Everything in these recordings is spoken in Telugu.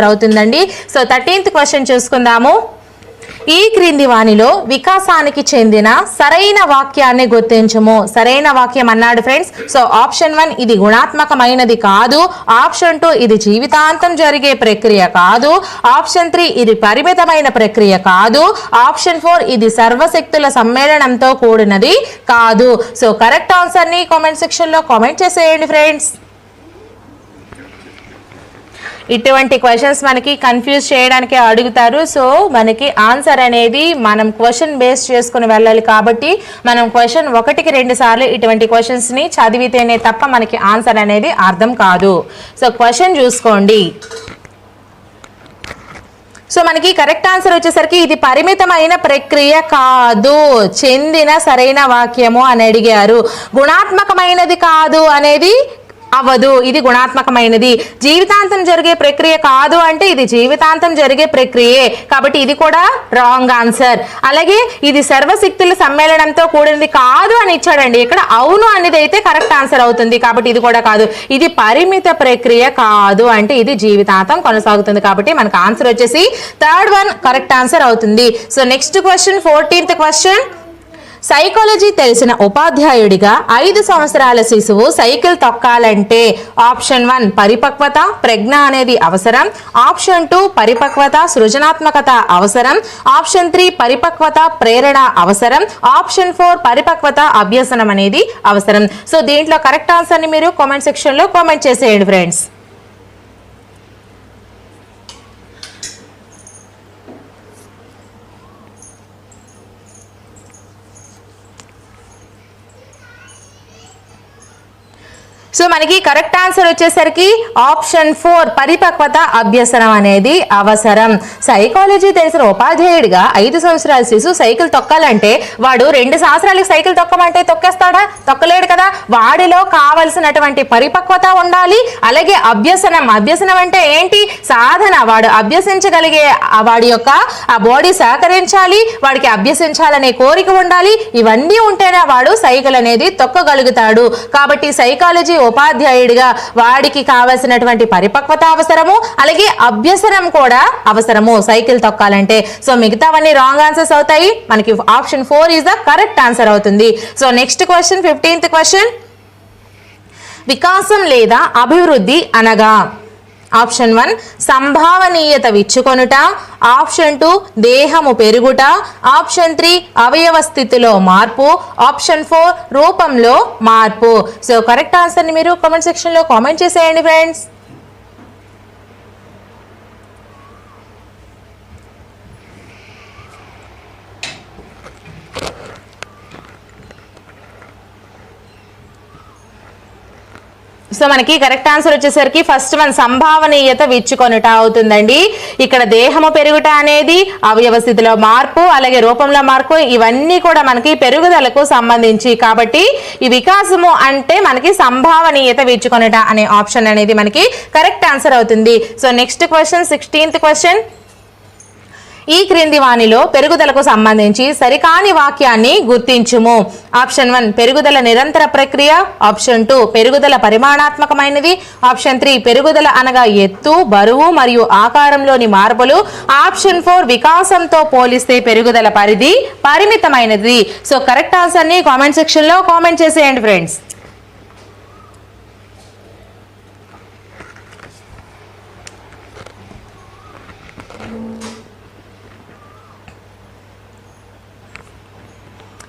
అవుతుందండి సో థర్టీన్త్ క్వశ్చన్ చూసుకుందాము. ఈ క్రింది వాణిలో వికాసానికి చెందిన సరైన వాక్యాన్ని గుర్తించము. సరైన వాక్యం అన్నాడు ఫ్రెండ్స్ సో ఆప్షన్ వన్ ఇది గుణాత్మకమైనది కాదు. ఆప్షన్ టూ ఇది జీవితాంతం జరిగే ప్రక్రియ కాదు. ఆప్షన్ త్రీ ఇది పరిమితమైన ప్రక్రియ కాదు. ఆప్షన్ ఫోర్ ఇది సర్వశక్తుల సమ్మేళనంతో కూడినది కాదు. సో కరెక్ట్ ఆన్సర్ని కామెంట్ సెక్షన్లో కామెంట్ చేసేయండి ఫ్రెండ్స్ ఇటువంటి క్వశ్చన్స్ మనకి కన్ఫ్యూజ్ చేయడానికి అడుగుతారు. సో మనకి ఆన్సర్ అనేది మనం క్వశ్చన్ బేస్ చేసుకుని వెళ్ళాలి కాబట్టి మనం క్వశ్చన్ ఒకటికి రెండు సార్లు ఇటువంటి క్వశ్చన్స్ని చదివితేనే తప్ప మనకి ఆన్సర్ అనేది అర్థం కాదు. సో క్వశ్చన్ చూసుకోండి. సో మనకి కరెక్ట్ ఆన్సర్ వచ్చేసరికి ఇది పరిమితమైన ప్రక్రియ కాదు. చెందిన సరైన వాక్యము అని అడిగారు. గుణాత్మకమైనది కాదు అనేది అవ్వదు ఇది గుణాత్మకమైనది. జీవితాంతం జరిగే ప్రక్రియ కాదు అంటే ఇది జీవితాంతం జరిగే ప్రక్రియే. కాబట్టి ఇది కూడా రాంగ్ ఆన్సర్ అలాగే ఇది సర్వశక్తుల సమ్మేళనంతో కూడినది కాదు అని ఇచ్చాడండి. ఇక్కడ అవును అనేది అయితే కరెక్ట్ ఆన్సర్ అవుతుంది. కాబట్టి ఇది కూడా కాదు. ఇది పరిమిత ప్రక్రియ కాదు అంటే ఇది జీవితాంతం కొనసాగుతుంది. కాబట్టి మనకు ఆన్సర్ వచ్చేసి థర్డ్ వన్ కరెక్ట్ ఆన్సర్ అవుతుంది. So next question fourteenth question psychology తెలిసిన ఉపాధ్యాయుడిగా ఐదు సంవత్సరాల శిశువు సైకిల్ తొక్కాలంటే ఆప్షన్ వన్ పరిపక్వత ప్రజ్ఞ అనేది అవసరం. ఆప్షన్ టూ పరిపక్వత సృజనాత్మకత అవసరం. ఆప్షన్ త్రీ పరిపక్వత ప్రేరణ అవసరం. ఆప్షన్ ఫోర్ పరిపక్వత అభ్యసనం అనేది అవసరం. సో దీంట్లో కరెక్ట్ ఆన్సర్ని మీరు కామెంట్ సెక్షన్లో కామెంట్ చేసేయండి ఫ్రెండ్స్. సో మనకి కరెక్ట్ ఆన్సర్ వచ్చేసరికి ఆప్షన్ ఫోర్ పరిపక్వత అభ్యసనం అనేది అవసరం. సైకాలజీ తెలిసిన ఉపాధ్యాయుడిగా ఐదు సంవత్సరాల శిశు సైకిల్ తొక్కాలంటే వాడు రెండు సంవత్సరాలకు సైకిల్ తొక్కమంటే తొక్కేస్తాడా? తొక్కలేడు కదా. వాడిలో కావలసినటువంటి పరిపక్వత ఉండాలి. అలాగే అభ్యసనం. అభ్యసనం అంటే ఏంటి? సాధన. వాడు అభ్యసించగలిగే వాడి యొక్క ఆ బాడీ సహకరించాలి. వాడికి అభ్యసించాలనే కోరిక ఉండాలి. ఇవన్నీ ఉంటేనే వాడు సైకిల్ అనేది తొక్కగలుగుతాడు. కాబట్టి సైకాలజీ ఉపాధ్యాయుడిగా వాడికి కావలసినటువంటి పరిపక్వత అవసరము అలాగే అభ్యసనం కూడా అవసరము. సైకిల్ తొక్కాలంటే. సో మిగతావన్నీ రాంగ్ ఆన్సర్స్ అవుతాయి. మనకి option four is the correct answer అవుతుంది. So next question fifteenth question. వికాసం లేదా అభివృద్ధి అనగా? ఆప్షన్ వన్ సంభావనీయత విచ్చుకొనుట ఆప్షన్ టూ దేహము పెరుగుట ఆప్షన్ త్రీ అవయవ స్థితిలో మార్పు ఆప్షన్ ఫోర్ రూపంలో మార్పు. సో కరెక్ట్ ఆన్సర్ని మీరు కామెంట్ సెక్షన్లో కామెంట్ చేసేయండి ఫ్రెండ్స్ సో మనకి కరెక్ట్ ఆన్సర్ వచ్చేసరికి ఫస్ట్ వన్ సంభావనీయత విచ్చుకొనుట అవుతుందండి. ఇక్కడ దేహము పెరుగుట అనేది అవయవ స్థితిలో మార్పు అలాగే రూపంలో మార్పు ఇవన్నీ కూడా మనకి పెరుగుదలకు సంబంధించి. కాబట్టి ఈ వికాసము అంటే మనకి సంభావనీయత విచ్చుకొనుట అనే ఆప్షన్ అనేది మనకి కరెక్ట్ ఆన్సర్ అవుతుంది. So next question sixteenth question. ఈ క్రింది వాణిలో పెరుగుదలకు సంబంధించి సరికాని వాక్యాన్ని గుర్తించుము. ఆప్షన్ వన్ పెరుగుదల నిరంతర ప్రక్రియ. ఆప్షన్ టూ పెరుగుదల పరిమాణాత్మకమైనది ఆప్షన్ త్రీ పెరుగుదల అనగా ఎత్తు బరువు మరియు ఆకారంలోని మార్పులు. ఆప్షన్ ఫోర్ వికాసంతో పోలిస్తే పెరుగుదల పరిధి పరిమితమైనది. సో కరెక్ట్ ఆన్సర్ని కామెంట్ సెక్షన్లో కామెంట్ చేసేయండి ఫ్రెండ్స్.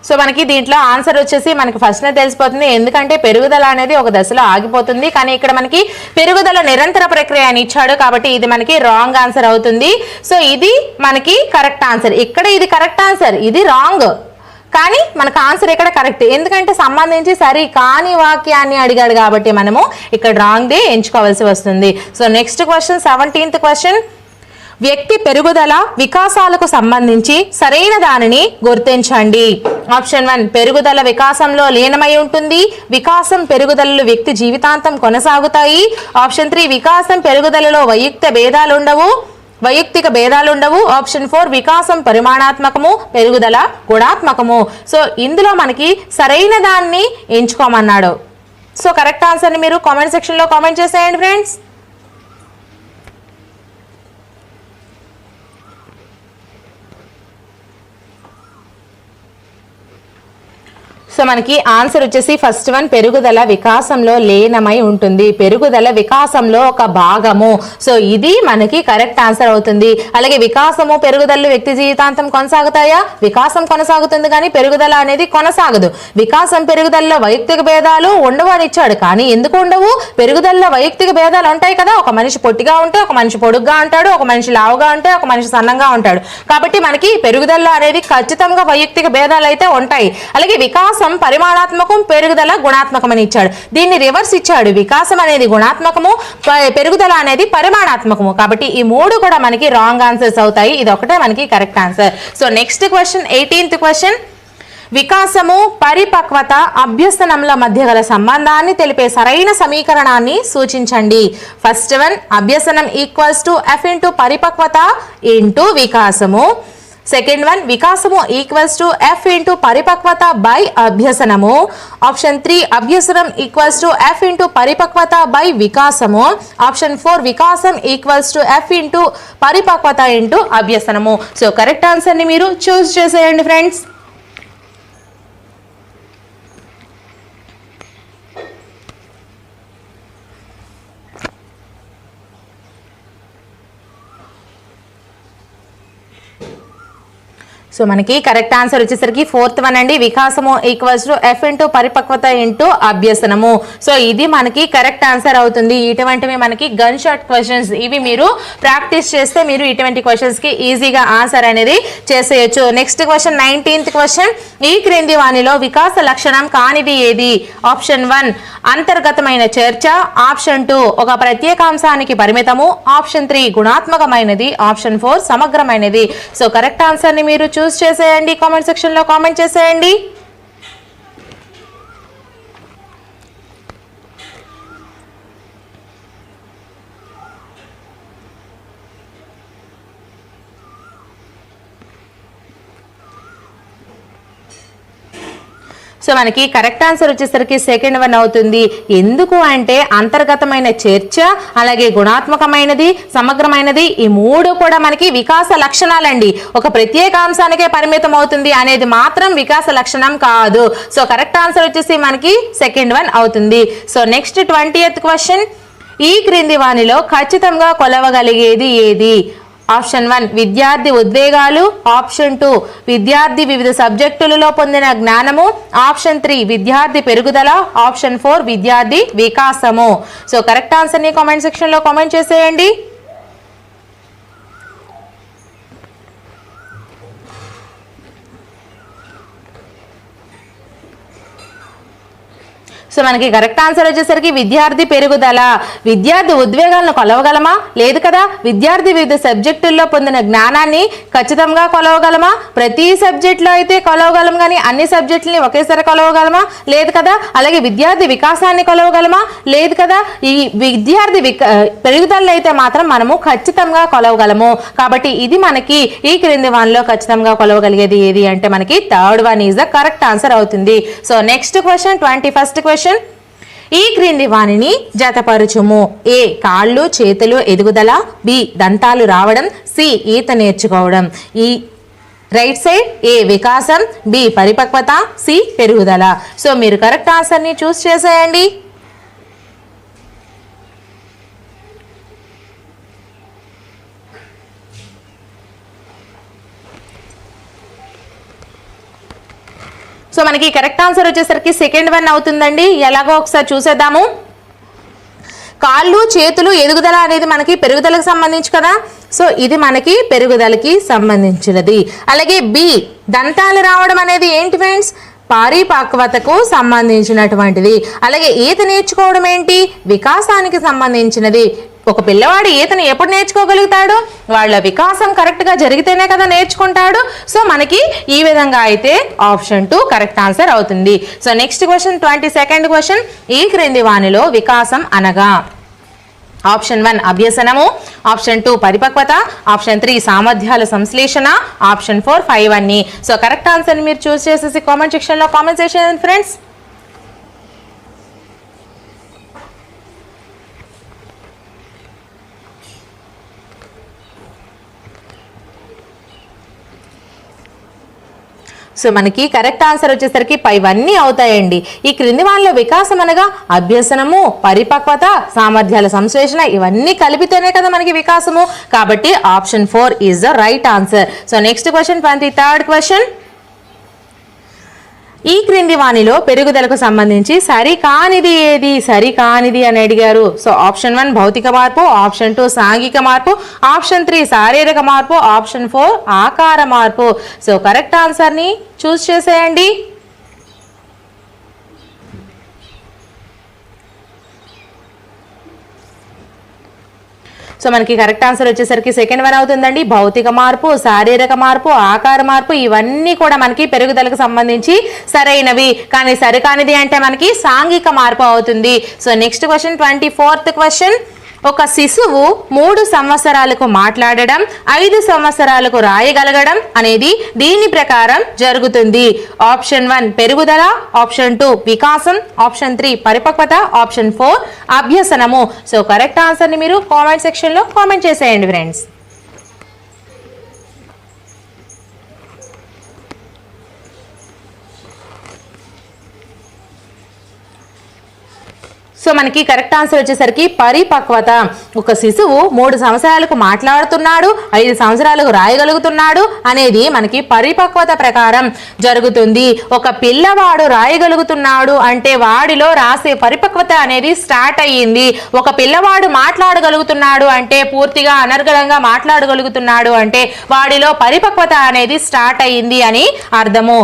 సో మనకి దీంట్లో ఆన్సర్ వచ్చేసి మనకి ఫస్ట్నే తెలిసిపోతుంది. ఎందుకంటే పెరుగుదల అనేది ఒక దశలో ఆగిపోతుంది. కానీ ఇక్కడ మనకి పెరుగుదల నిరంతర ప్రక్రియ అని ఇచ్చాడు కాబట్టి ఇది మనకి రాంగ్ ఆన్సర్ అవుతుంది. సో ఇది మనకి కరెక్ట్ ఆన్సర్. ఇక్కడ ఇది కరెక్ట్ ఆన్సర్. ఇది రాంగ్. కానీ మనకు ఆన్సర్ ఇక్కడ కరెక్ట్. ఎందుకంటే సంబంధించి సరి కాని వాక్యాన్ని అడిగాడు కాబట్టి మనము ఇక్కడ రాంగ్దే ఎంచుకోవాల్సి వస్తుంది. So next question seventeenth question. వ్యక్తి పెరుగుదల వికాసాలకు సంబంధించి సరైన దానిని గుర్తించండి. ఆప్షన్ వన్ పెరుగుదల వికాసంలో లీనమై ఉంటుంది. వికాసం పెరుగుదలలో వ్యక్తి జీవితాంతం కొనసాగుతాయి. ఆప్షన్ త్రీ వికాసం పెరుగుదలలో వైయుక్త భేదాలు ఉండవు వైయక్తిక భేదాలు ఉండవు ఆప్షన్ ఫోర్ వికాసం పరిమాణాత్మకము పెరుగుదల గుణాత్మకము. సో ఇందులో మనకి సరైన దాన్ని ఎంచుకోమన్నాడు. సో కరెక్ట్ ఆన్సర్ని మీరు కామెంట్ సెక్షన్లో కామెంట్ చేసేయండి ఫ్రెండ్స్. సో మనకి ఆన్సర్ వచ్చేసి ఫస్ట్ వన్ పెరుగుదల వికాసంలో లీనమై ఉంటుంది. పెరుగుదల వికాసంలో ఒక భాగము. సో ఇది మనకి కరెక్ట్ ఆన్సర్ అవుతుంది. అలాగే వికాసము పెరుగుదల వ్యక్తి జీవితాంతం కొనసాగుతాయా? వికాసం కొనసాగుతుంది కానీ పెరుగుదల అనేది కొనసాగదు. వికాసం పెరుగుదలలో వైయక్తిక భేదాలు ఉండవు అని ఇచ్చాడు. కానీ ఎందుకు ఉండవు? పెరుగుదలలో వైయక్తిక భేదాలు ఉంటాయి కదా. ఒక మనిషి పొట్టిగా ఉంటే ఒక మనిషి పొడుగ్గా ఉంటాడు. ఒక మనిషి లావుగా ఉంటే ఒక మనిషి సన్నంగా ఉంటాడు. కాబట్టి మనకి పెరుగుదల అనేది ఖచ్చితంగా వైయక్తిక భేదాలు అయితే ఉంటాయి. అలాగే వికాసం పరిమాణాత్మకం పెరుగుదల గుణాత్మకమని ఇచ్చాడు. దీన్ని రివర్స్ ఇచ్చాడు. వికాసం అనేది గుణాత్మకము ప- పెరుగుదల అనేది పరిమాణాత్మకము. కాబట్టి ఈ మూడు కూడా మనకి రాంగ్ ఆన్సర్స్ అవుతాయి. ఇది ఒకటే మనకి correct answer so next question eighteenth question వికాసము పరిపక్వత అభ్యసనముల మధ్య గల సంబంధాన్ని తెలిపే సరైన సమీకరణాన్ని సూచించండి. ఫస్ట్ వన్ అభ్యసనం ఈక్వల్స్ టు ఎఫ్ ఇంటూ పరిపక్వత ఇంటూ వికాసము. సెకండ్ వన్ వికాసము ఈక్వల్స్ టు ఎఫ్ ఇంటూ పరిపక్వత బై అభ్యసనము ఆప్షన్ త్రీ అభ్యసనం ఈక్వల్స్ టు ఎఫ్ ఇంటూ పరిపక్వత బై వికాసము ఆప్షన్ ఫోర్ వికాసం ఈక్వల్స్ టు ఎఫ్ ఇంటూ పరిపక్వత ఇంటూ అభ్యసనము సో కరెక్ట్ ఆన్సర్ని మీరు చూస్ చేసేయండి ఫ్రెండ్స్ సో మనకి కరెక్ట్ ఆన్సర్ వచ్చేసరికి ఫోర్త్ వన్ అండి. వికాసము ఈక్వల్స్ టు ఎఫ్ ఇంటూ పరిపక్వత ఇంటూ అభ్యసనము. సో ఇది మనకి కరెక్ట్ ఆన్సర్ అవుతుంది. ఇటువంటివి మనకి గన్ షాట్ క్వశ్చన్స్ ఇవి మీరు ప్రాక్టీస్ చేస్తే మీరు ఇటువంటి క్వశ్చన్స్కి ఈజీగా ఆన్సర్ అనేది చేసేయచ్చు. నెక్స్ట్ క్వశ్చన్ నైన్టీన్త్ క్వశ్చన్ ఈ క్రింది వాణిలో వికాస లక్షణం కానిది ఏది? ఆప్షన్ వన్ అంతర్గతమైన చర్చ. ఆప్షన్ టూ ఒక ప్రత్యేకాంశానికి పరిమితము. ఆప్షన్ త్రీ గుణాత్మకమైనది. ఆప్షన్ ఫోర్ సమగ్రమైనది. సో కరెక్ట్ ఆన్సర్ని మీరు చూ చూస్ చేసేయండి కామెంట్ సెక్షన్లో కామెంట్ చేసేయండి. సో మనకి కరెక్ట్ ఆన్సర్ వచ్చేసరికి సెకండ్ వన్ అవుతుంది. ఎందుకు అంటే అంతర్గతమైన చర్చ అలాగే గుణాత్మకమైనది సమగ్రమైనది ఈ మూడు కూడా మనకి వికాస లక్షణాలండి. ఒక ప్రత్యేక అంశానికే పరిమితం అవుతుంది అనేది మాత్రం వికాస లక్షణం కాదు. సో కరెక్ట్ ఆన్సర్ వచ్చేసి మనకి సెకండ్ వన్ అవుతుంది. సో నెక్స్ట్ ట్వంటీ క్వశ్చన్ ఈ క్రింది వానిలో ఖచ్చితంగా కొలవగలిగేది ఏది? ఆప్షన్ వన్ విద్యార్థి ఉద్వేగాలు. ఆప్షన్ టూ విద్యార్థి వివిధ సబ్జెక్టులలో పొందిన జ్ఞానము. ఆప్షన్ త్రీ విద్యార్థి పెరుగుదల. ఆప్షన్ ఫోర్ విద్యార్థి వికాసము. సో కరెక్ట్ ఆన్సర్ని కామెంట్ సెక్షన్లో కామెంట్ చేసేయండి. సో మనకి కరెక్ట్ ఆన్సర్ వచ్చేసరికి విద్యార్థి పెరుగుదల. విద్యార్థి ఉద్వేగాలను కొలవగలమా? లేదు కదా? విద్యార్థి వివిధ సబ్జెక్టుల్లో పొందిన జ్ఞానాన్ని ఖచ్చితంగా కొలవగలమా? ప్రతి సబ్జెక్ట్లో అయితే కొలవగలం కానీ అన్ని సబ్జెక్టులని ఒకేసారి కొలవగలమా? లేదు కదా? అలాగే విద్యార్థి వికాసాన్ని కొలవగలమా? లేదు కదా? ఈ విద్యార్థి విక పెరుగుదల అయితే మాత్రం మనము ఖచ్చితంగా కొలవగలము. కాబట్టి ఇది మనకి ఈ క్రింది వన్లో ఖచ్చితంగా కొలవగలిగేది ఏది అంటే మనకి third one is the correct answer అవుతుంది. So next question twenty first question ఈ క్రింది వాణిని జతపరుచుము. ఏ కాళ్ళు చేతులు ఎదుగుదల బి దంతాలు రావడం సి ఈత నేర్చుకోవడం. ఈ రైట్ సైడ్ ఏ వికాసం బి పరిపక్వత సి పెరుగుదల. సో మీరు కరెక్ట్ ఆన్సర్ని చూస్ చేసేయండి. సో మనకి కరెక్ట్ ఆన్సర్ వచ్చేసరికి సెకండ్ వన్ అవుతుందండి. ఎలాగో ఒకసారి చూసేద్దాము. కాళ్ళు చేతులు ఎదుగుదల అనేది మనకి పెరుగుదలకు సంబంధించి కదా. సో ఇది మనకి పెరుగుదలకి సంబంధించినది. అలాగే బి దంతాలు రావడం అనేది ఏంటి ఫ్రెండ్స్? పారిపక్వతకు సంబంధించినటువంటిది. అలాగే ఈత నేర్చుకోవడం ఏంటి? వికాసానికి సంబంధించినది. ఒక పిల్లవాడు ఈతను ఎప్పుడు నేర్చుకోగలుగుతాడు? వాళ్ళ వికాసం కరెక్ట్గా జరిగితేనే కదా నేర్చుకుంటాడు. సో మనకి ఈ విధంగా అయితే ఆప్షన్ టూ కరెక్ట్ ఆన్సర్ అవుతుంది. So next question twenty second question ఈ క్రింది వానిలో వికాసం అనగా ఆప్షన్ వన్ అభ్యసనము. ఆప్షన్ టూ పరిపక్వత. ఆప్షన్ త్రీ సామర్థ్యాల సంశ్లేషణ. ఆప్షన్ ఫోర్ ఫైవ్ అన్ని. సో కరెక్ట్ ఆన్సర్ మీరు చూస్ చేసేసి కామెంట్ సెక్షన్లో కామెంట్ చేసేయండి ఫ్రెండ్స్ సో మనకి కరెక్ట్ ఆన్సర్ వచ్చేసరికి పైవన్నీ అవుతాయండి. ఈ క్రింది వాళ్ళలో వికాసం అనగా అభ్యసనము పరిపక్వత సామర్థ్యాల సంశ్లేషణ ఇవన్నీ కలిపితేనే కదా మనకి వికాసము. కాబట్టి option four is the right answer. So next question twenty third question. ఈ క్రింది వాణిలో పెరుగుదలకు సంబంధించి సరికానిది ఏది? సరికానిది అని అడిగారు. సో ఆప్షన్ వన్ భౌతిక మార్పు ఆప్షన్ టూ సాంఘిక మార్పు ఆప్షన్ త్రీ శారీరక మార్పు ఆప్షన్ ఫోర్ ఆకార మార్పు. సో కరెక్ట్ ఆన్సర్ని చూస్ చేసేయండి. సో మనకి కరెక్ట్ ఆన్సర్ వచ్చేసరికి సెకండ్ వన్ అవుతుందండి. భౌతిక మార్పు శారీరక మార్పు ఆకార మార్పు ఇవన్నీ కూడా మనకి పెరుగుదలకు సంబంధించి సరైనవి. కానీ సరికానిది అంటే మనకి సాంఘిక మార్పు అవుతుంది. So next question twenty fourth question ఒక శిశువు మూడు సంవత్సరాలకు మాట్లాడడం ఐదు సంవత్సరాలకు రాయగలగడం అనేది దీని ప్రకారం జరుగుతుంది. ఆప్షన్ వన్ పెరుగుదల ఆప్షన్ టూ వికాసం ఆప్షన్ త్రీ పరిపక్వత ఆప్షన్ ఫోర్ అభ్యసనము. సో కరెక్ట్ ఆన్సర్ని మీరు కామెంట్ సెక్షన్లో కామెంట్ చేసేయండి ఫ్రెండ్స్. సో మనకి కరెక్ట్ ఆన్సర్ వచ్చేసరికి పరిపక్వత. ఒక శిశువు మూడు సంవత్సరాలకు మాట్లాడుతున్నాడు ఐదు సంవత్సరాలకు రాయగలుగుతున్నాడు అనేది మనకి పరిపక్వత ప్రకారం జరుగుతుంది. ఒక పిల్లవాడు రాయగలుగుతున్నాడు అంటే వాడిలో రాసే పరిపక్వత అనేది స్టార్ట్ అయ్యింది. ఒక పిల్లవాడు మాట్లాడగలుగుతున్నాడు అంటే పూర్తిగా అనర్గళంగా మాట్లాడగలుగుతున్నాడు అంటే వాడిలో పరిపక్వత అనేది స్టార్ట్ అయ్యింది అని అర్థము.